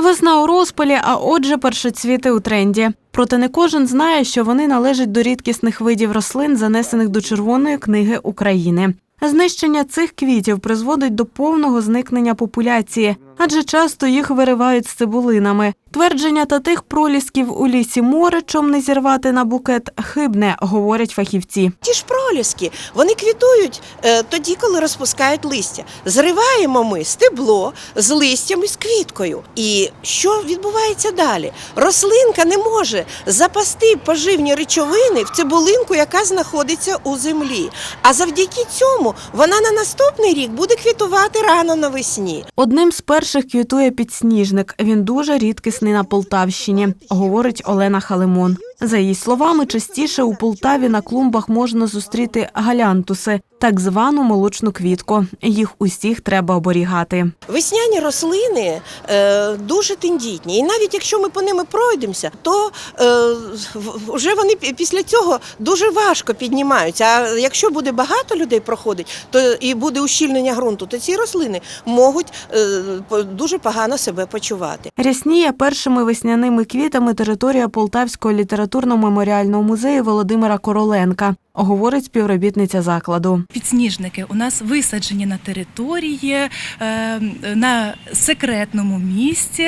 Весна у розпалі, а отже, першоцвіти у тренді. Проте не кожен знає, що вони належать до рідкісних видів рослин, занесених до Червоної книги України. Знищення цих квітів призводить до повного зникнення популяції, адже часто їх виривають з цибулинами. Твердження та тих пролісків у лісі моречом не зірвати на букет хибне, говорять фахівці. Ті ж проліски, вони квітують е, тоді, коли розпускають листя. Зриваємо ми стебло з листям і з квіткою. І що відбувається далі? Рослинка не може запасти поживні речовини в цибулинку, яка знаходиться у землі. А завдяки цьому вона на наступний рік буде квітувати рано навесні. Одним з перших квітує підсніжник. Він дуже рідкісний на Полтавщині, говорить Олена Халимон. За її словами, частіше у Полтаві на клумбах можна зустріти галянтуси, так звану молочну квітку. Їх усіх треба оберігати. Весняні рослини е, дуже тендітні, і навіть якщо ми по ними пройдемося, то е, вже вони після цього дуже важко піднімаються. А якщо буде багато людей проходить, то і буде ущільнення ґрунту, то ці рослини можуть е, дуже погано себе почувати. Рясніє першими весняними квітами територія Полтавського літературно-меморіального музею Володимира Короленка, говорить співробітниця закладу. Підсніжники у нас висаджені на території, е, на секретному місці,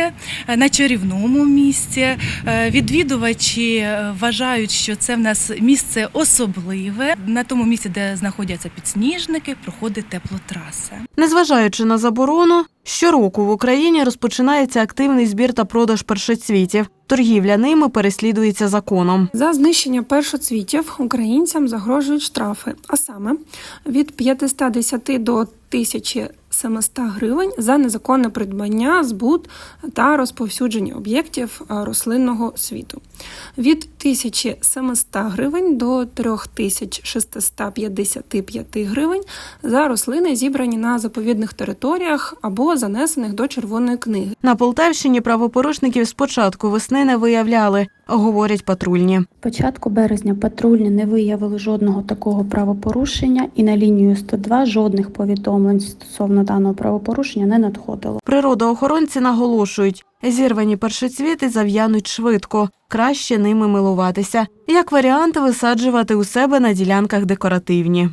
е, на чарівному місці. Е, Відвідувачі вважають, що це в нас місце особливе. На тому місці, де знаходяться підсніжники, проходить теплотраса. Незважаючи на заборону, щороку в Україні розпочинається активний збір та продаж першоцвітів. Торгівля ними переслідується законом. За знищення першоцвітів українцям загрожують штрафи, а саме від 510 до 1700 гривень за незаконне придбання, збут та розповсюдження об'єктів е, рослинного світу, від 1700 гривень до 3655 гривень за рослини, зібрані на заповідних територіях або занесених до Червоної книги. На Полтавщині правопорушників з початку весни не виявляли, говорять патрульні. Початку березня патрульні не виявили жодного такого правопорушення, і на лінію 102 жодних повідомлень стосовно даного правопорушення не надходило. Природоохоронці наголошують, зірвані першоцвіти зав'януть швидко, краще ними милуватися. Як варіант, висаджувати у себе на ділянках декоративні.